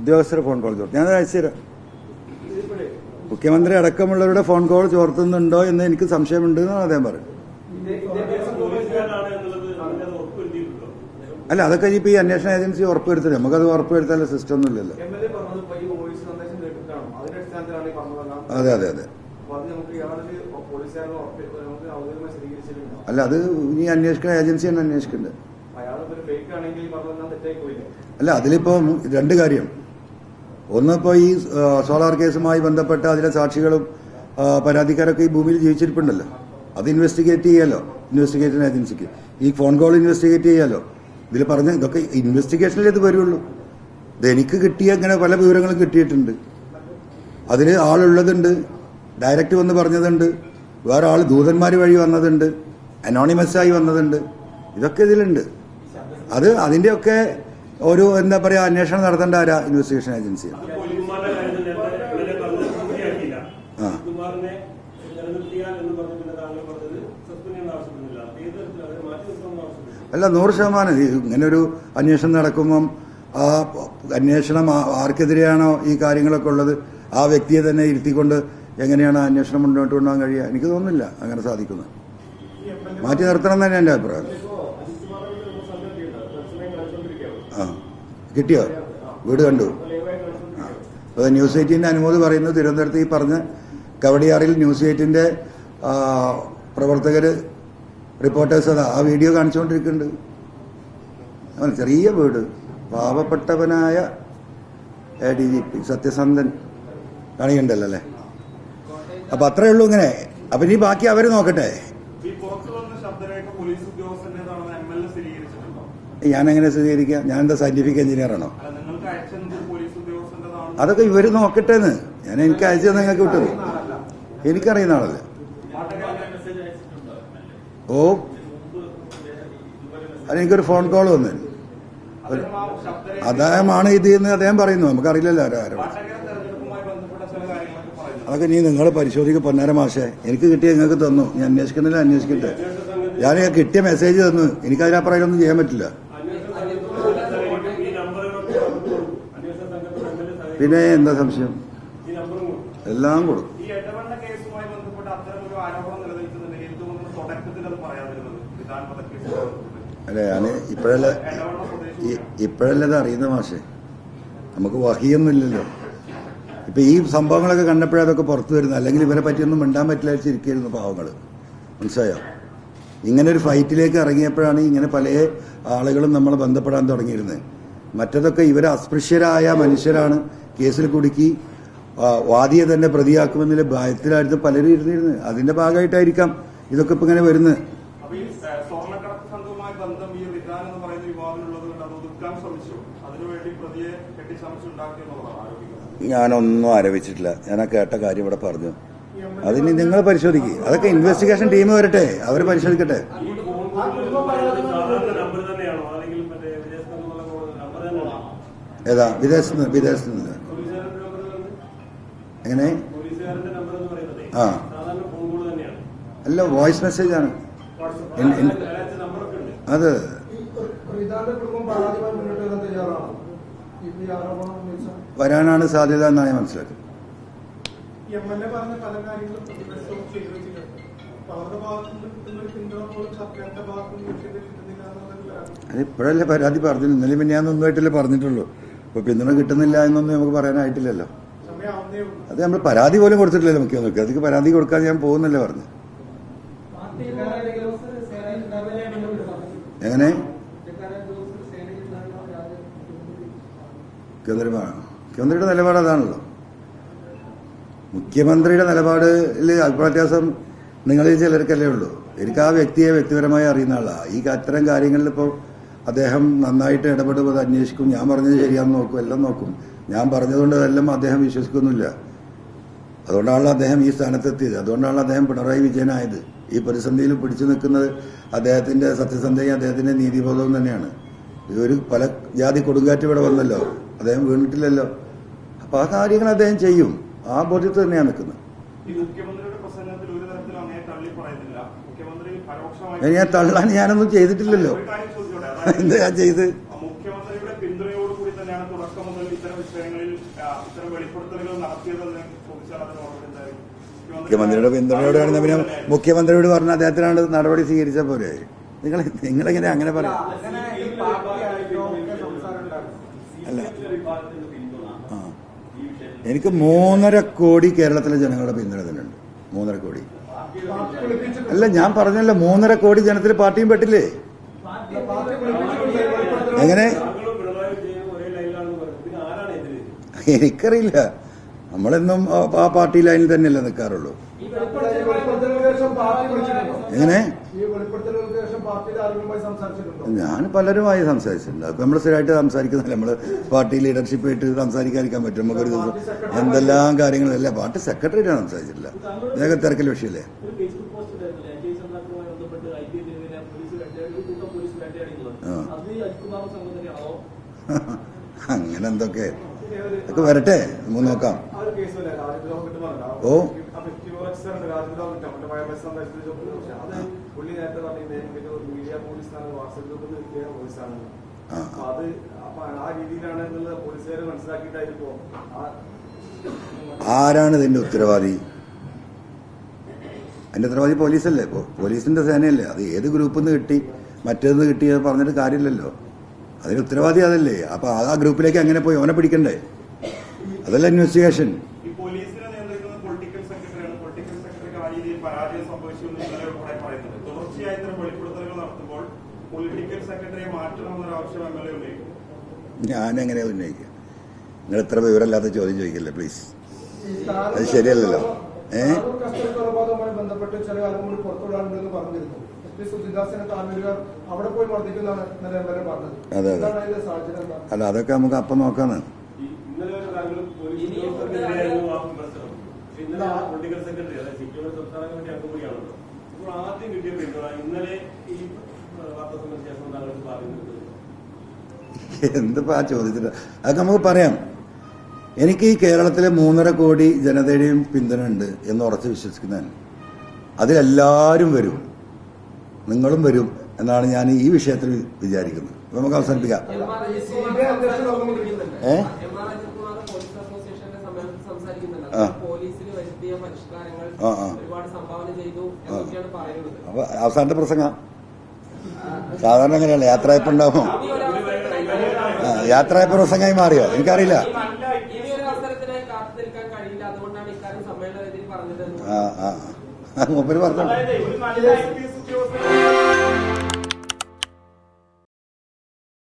ഉദ്യോഗസ്ഥരെ phone call ചോർത്തും. ഞാൻ അയച്ചു തരാം. മുഖ്യമന്ത്രി അടക്കമുള്ളവരുടെ ഫോൺ കോൾ ചോർത്തുന്നുണ്ടോ എന്ന് എനിക്ക് സംശയമുണ്ട് എന്നാണ് അദ്ദേഹം ഉറപ്പുവരുത്തിയിട്ടുണ്ടോ അല്ല അതൊക്കെ ഇപ്പൊ ഈ അന്വേഷണ ഏജൻസി ഉറപ്പുവരുത്തില്ല നമുക്കത് ഉറപ്പുവരുത്താനുള്ള സിസ്റ്റം ഒന്നും ഇല്ലല്ലോ. അതെ അതെ അതെ. അല്ല അത് ഇനി അന്വേഷിക്കുന്ന ഏജൻസി തന്നെ അന്വേഷിക്കുന്നുണ്ട് അല്ല അതിലിപ്പോ രണ്ട് കാര്യം. ഒന്ന് ഇപ്പോൾ ഈ സോളാർ കേസുമായി ബന്ധപ്പെട്ട അതിലെ സാക്ഷികളും പരാതിക്കാരൊക്കെ ഈ ഭൂമിയിൽ ജീവിച്ചിരിപ്പുണ്ടല്ലോ. അത് ഇൻവെസ്റ്റിഗേറ്റ് ചെയ്യാലോ ഇൻവെസ്റ്റിഗേഷൻ ഏജൻസിക്ക് ഈ ഫോൺ കോൾ ഇൻവെസ്റ്റിഗേറ്റ് ചെയ്യാലോ ഇതിൽ പറഞ്ഞ ഇതൊക്കെ ഇൻവെസ്റ്റിഗേഷനിലേത് വരുള്ളൂ? ഇത് എനിക്ക് കിട്ടിയ ഇങ്ങനെ പല വിവരങ്ങളും കിട്ടിയിട്ടുണ്ട്. അതിൽ ആളുള്ളതുണ്ട്. ഡയറക്റ്റ് വന്ന് പറഞ്ഞതുണ്ട്. വേറെ ആൾ ദൂതന്മാർ വഴി വന്നതുണ്ട്. അനോണിമസ് ആയി വന്നതുണ്ട്. ഇതൊക്കെ ഇതിലുണ്ട്. അത് അതിന്റെയൊക്കെ ഒരു എന്താ പറയാ അന്വേഷണം നടത്തേണ്ട ആരാ ഇൻവെസ്റ്റിഗേഷൻ ഏജൻസിയാണ് ആ. അല്ല നൂറ് ശതമാനം. ഇങ്ങനെ ഒരു അന്വേഷണം നടക്കുമ്പം ആ അന്വേഷണം ആർക്കെതിരെയാണോ ഈ കാര്യങ്ങളൊക്കെ ഉള്ളത്? ആ വ്യക്തിയെ തന്നെ ഇരുത്തിക്കൊണ്ട് എങ്ങനെയാണ് അന്വേഷണം മുന്നോട്ട് കൊണ്ടുപോകാൻ കഴിയുക? എനിക്ക് തോന്നുന്നില്ല അങ്ങനെ സാധിക്കുന്നത്. മാറ്റി നിർത്തണം എന്ന് തന്നെ എന്റെ അഭിപ്രായം. ആ. കിട്ടിയോ? വീട് കണ്ടു. അപ്പോൾ ന്യൂസ് എയ്റ്റീന്റെ അനുമതി പറയുന്നു തിരുവനന്തപുരത്ത് ഈ പറഞ്ഞ കവടിയാറിൽ ന്യൂസ് എയ്റ്റിന്റെ പ്രവർത്തകർ റിപ്പോർട്ടേഴ്സ് അതാ ആ വീഡിയോ കാണിച്ചുകൊണ്ടിരിക്കുന്നുണ്ട് ചെറിയ വീട്. പാവപ്പെട്ടവനായ ഡി ജി പി സത്യസന്ധൻ. കാണിക്കണ്ടല്ലോ അല്ലേ? അപ്പം അത്രയേ ഉള്ളൂ ഇങ്ങനെ. അപ്പം ഇനി ബാക്കി അവർ നോക്കട്ടെ ഈ പുറത്തു വന്ന ശബ്ദരേഖ പോലീസ് ഉദ്യോഗസ്ഥന്റേതാണെന്ന് എം എൽ എ ഞാൻ എങ്ങനെ സ്ഥിരീകരിക്കാം ഞാൻ എന്താ സയന്റിഫിക് എഞ്ചിനീയറാണോ അയച്ചത് അതൊക്കെ ഇവർ നോക്കട്ടേന്ന്. ഞാൻ എനിക്ക് അയച്ചു നിങ്ങൾക്ക് വിട്ടത് എനിക്കറിയുന്ന ആളല്ല. ഓ. അതെനിക്കൊരു ഫോൺ കോൾ വന്നു. അദ്ദേഹമാണ് ഇത് എന്ന് അദ്ദേഹം പറയുന്നു. നമുക്കറിയില്ലല്ലോ ആരോ അതൊക്കെ നീ നിങ്ങൾ പരിശോധിക്കുക പൊന്നാര മാഷെ. എനിക്ക് കിട്ടിയ നിങ്ങൾക്ക് തന്നു. ഞാൻ അന്വേഷിക്കുന്നില്ല അന്വേഷിക്കട്ടെ. ഞാൻ കിട്ടിയ മെസ്സേജ് തന്നു. എനിക്കതിനപ്പുറം ഒന്നും ചെയ്യാൻ പറ്റില്ല അന്വേഷണ സംഘത്തോട് ഈ നമ്പറുകളൊക്കെ അവർക്ക് കൊടുക്കും അന്വേഷണ സംഘത്തോട് എംഎൽഎ സഹകരിക്കും പിന്നെ എന്താ സംശയം? എല്ലാം കൊടുക്കും. അല്ലേ ഞാൻ ഇപ്പോഴല്ല ഇപ്പോഴല്ലേ ഇത് അറിയുന്ന മാഷെ. നമുക്ക് വഹിയൊന്നുമില്ലല്ലോ ഇപ്പൊ ഈ സംഭവങ്ങളൊക്കെ കണ്ടപ്പോഴേ അതൊക്കെ പുറത്തു വരുന്നത്. അല്ലെങ്കിൽ ഇവരെ പറ്റിയൊന്നും മിണ്ടാൻ പറ്റില്ല ചിരിക്കായിരുന്നു പാവങ്ങൾ മനസ്സിലായോ? ഇങ്ങനെ ഒരു ഫൈറ്റിലേക്ക് ഇറങ്ങിയപ്പോഴാണ് ഇങ്ങനെ പല ആളുകളും നമ്മൾ ബന്ധപ്പെടാൻ തുടങ്ങിയിരുന്നത്. മറ്റതൊക്കെ ഇവരെ അസ്പൃശ്യരായ മനുഷ്യരാണ്. കേസിൽ കുടുക്കി വാദിയെ തന്നെ പ്രതിയാക്കുമെന്നുള്ള ഭയത്തിലായിരുന്നു പലരും ഇരുന്നിരുന്നത്. അതിന്റെ ഭാഗമായിട്ടായിരിക്കാം ഇതൊക്കെ ഇപ്പൊ ഇങ്ങനെ വരുന്നത്. ഞാനൊന്നും ആരോപിച്ചിട്ടില്ല. ഞാൻ ആ കേട്ട കാര്യം ഇവിടെ പറഞ്ഞു. അതിന് നിങ്ങൾ പരിശോധിക്കുക അതൊക്കെ ഇൻവെസ്റ്റിഗേഷൻ ടീം വരട്ടെ. അവർ പരിശോധിക്കട്ടെ. ഏതാ? വിദേശത്ത് നിന്ന് വിദേശത്ത് നിന്ന്. എങ്ങനെ? പോലീസുകാരന്റെ നമ്പർ എന്ന് പറയുന്നത് ആ. സാധാരണ ഫോൺ കോൾ അല്ല വോയിസ് മെസ്സേജ് ആണ്. അത് വരാനാണ് സാധ്യത എന്നാണ് ഞാൻ മനസ്സിലാക്കുന്നത്. കിട്ടുന്നില്ല പരാതി അത് ഇപ്പോഴല്ലേ പരാതി പറഞ്ഞു ഇന്നലെ പിന്നെ ഞാൻ ഒന്നുമായിട്ടല്ലേ പറഞ്ഞിട്ടുള്ളൂ. ഇപ്പൊ പിന്തുണ കിട്ടുന്നില്ല എന്നൊന്നും നമുക്ക് പറയാനായിട്ടില്ലല്ലോ. അത് നമ്മൾ പരാതി പോലും കൊടുത്തിട്ടില്ലല്ലോ മുഖ്യമന്ത്രിക്ക്. അതിക്ക് പരാതി കൊടുക്കാൻ ഞാൻ പോകുന്നല്ലേ പറഞ്ഞു എങ്ങനെ? മുഖ്യമന്ത്രിയുടെ നിലപാട് അതാണല്ലോ. മുഖ്യമന്ത്രിയുടെ നിലപാടിൽ അഭിപ്രായ വ്യത്യാസം നിങ്ങളിൽ ചിലർക്കല്ലേ ഉള്ളൂ. എനിക്ക് ആ വ്യക്തിയെ വ്യക്തിപരമായി അറിയുന്ന ആളാണ് ഈ അത്തരം കാര്യങ്ങളിൽ ഇപ്പോൾ അദ്ദേഹം നന്നായിട്ട് ഇടപെടുമ്പോൾ അത് അന്വേഷിക്കും. ഞാൻ പറഞ്ഞത് ശരിയാണെന്ന് നോക്കും എല്ലാം നോക്കും. ഞാൻ പറഞ്ഞതുകൊണ്ട് അതെല്ലാം അദ്ദേഹം വിശ്വസിക്കുന്നില്ല. അതുകൊണ്ടാണല്ലോ അദ്ദേഹം ഈ സ്ഥാനത്തെത്തിയത്. അതുകൊണ്ടാണല്ലോ അദ്ദേഹം പിണറായി വിജയനായത്. ഈ പ്രതിസന്ധിയിൽ പിടിച്ചു നിൽക്കുന്നത് അദ്ദേഹത്തിന്റെ സത്യസന്ധയും അദ്ദേഹത്തിന്റെ നീതിബോധവും തന്നെയാണ്. ഇതൊരു പല ജാതി കൊടുങ്കാറ്റ് ഇവിടെ വന്നല്ലോ. അദ്ദേഹം വീണിട്ടില്ലല്ലോ. അപ്പൊ ആ കാര്യങ്ങൾ അദ്ദേഹം ചെയ്യും. ആ ബോധ്യത്ത് തന്നെയാണ് നിൽക്കുന്നത്. ഞാൻ തള്ളാൻ ഞാനൊന്നും ചെയ്തിട്ടില്ലല്ലോ. എന്താ ഞാൻ ചെയ്ത്? തന്നെയാണ് തുടക്കം മുതൽ ഇത്തരം വിഷയങ്ങളിൽ ഇത്തരം വെളിപ്പെടുത്തലുകൾ നടത്തിയതെന്ന് ചോദിച്ചാൽ അതിന് മറുപടി എന്തായിരിക്കും മുഖ്യമന്ത്രിയുടെ പിന്തുണയോടെയാണ് പിന്നെ മുഖ്യമന്ത്രിയോട് പറഞ്ഞ അദ്ദേഹത്തിനാണ് നടപടി സ്വീകരിച്ച പോലെ നിങ്ങൾ നിങ്ങളെങ്ങനെ അങ്ങനെ പറയാം? അല്ല. എനിക്ക് മൂന്നര കോടി കേരളത്തിലെ ജനങ്ങളുടെ പിന്തുണ തന്നെയുണ്ട് മൂന്നര കോടി. അല്ല ഞാൻ പറഞ്ഞല്ലോ മൂന്നര കോടി ജനത്തിൽ പാർട്ടിയും പെട്ടില്ലേ? എങ്ങനെ താങ്കളും പിണറായി വിജയനും ഒരേ ലൈനിലാണെന്ന് പറയുന്നത് പിന്നെ ആരാണ് എതിര് എനിക്കറിയില്ല. നമ്മളെന്നും ആ- പാർട്ടി ലൈനിൽ തന്നെയല്ലേ നിൽക്കാറുള്ളൂ. എങ്ങനെ? ഞാൻ പലരുമായി സംസാരിച്ചിട്ടുണ്ട്. അപ്പൊ നമ്മൾ സ്ഥിരമായിട്ട് സംസാരിക്കുന്നില്ല നമ്മൾ പാർട്ടി ലീഡർഷിപ്പ് ആയിട്ട് സംസാരിക്കാതിരിക്കാൻ പറ്റും. നമുക്കൊരു ദിവസം എന്തെല്ലാം കാര്യങ്ങളല്ല. പാർട്ടി സെക്രട്ടറിയാണ് സംസാരിച്ചിട്ടില്ല ഇതൊക്കെ തിരക്കിൽ വിഷയല്ലേ അങ്ങനെ എന്തൊക്കെ? ഒക്കെ വരട്ടെ? നമുക്ക് നോക്കാം. ഓ. ആരാണ് ഇതിന്റെ ഉത്തരവാദി? അതിന്റെ ഉത്തരവാദി പോലീസല്ലേ പോലീസിന്റെ സേനയല്ലേ? അത് ഏത് ഗ്രൂപ്പിൽ നിന്ന് കിട്ടി? മറ്റേന്ന് കിട്ടി പറഞ്ഞിട്ട് കാര്യമില്ലല്ലോ. അതിന് ഉത്തരവാദി അതല്ലേ? അപ്പൊ ആ ഗ്രൂപ്പിലേക്ക് അങ്ങനെ പോയി. ഓനെ പിടിക്കണ്ടേ? അതല്ല ഇൻവെസ്റ്റിഗേഷൻ എങ്ങനെയാ ഉന്നയിക്കുക? നിങ്ങൾ ഇത്ര വിവരമില്ലാത്ത ചോദ്യം ചോദിക്കല്ലേ പ്ലീസ് അത് ശരിയല്ലല്ലോ. ഏ? അതെ, അതെ. അല്ല അതൊക്കെ നമുക്ക് അപ്പം നോക്കാന്ന്. എന്തിപ്പോ ആ ചോദ്യത്തിന്? അതൊക്കെ നമുക്ക് പറയാം. എനിക്ക് ഈ കേരളത്തിലെ മൂന്നര കോടി ജനതയുടെയും പിന്തുണ ഉണ്ട് എന്ന് ഉറച്ച് വിശ്വസിക്കുന്നതാണ്. അതിലെല്ലാവരും വരും. നിങ്ങളും വരും എന്നാണ് ഞാൻ ഈ വിഷയത്തിൽ വിചാരിക്കുന്നത്. അപ്പൊ നമുക്ക് അവസാനിപ്പിക്കാം. ഏ? അവസാനത്തെ പ്രസംഗ. സാധാരണ അങ്ങനെയല്ല യാത്രയപ്പുണ്ടാവും. ഉണ്ടാവും യാത്രയപ്പ് പ്രസംഗമായി മാറിയോ? എനിക്കറിയില്ല. ആ ആ. മൂപ്പര് പറഞ്ഞു Thank you.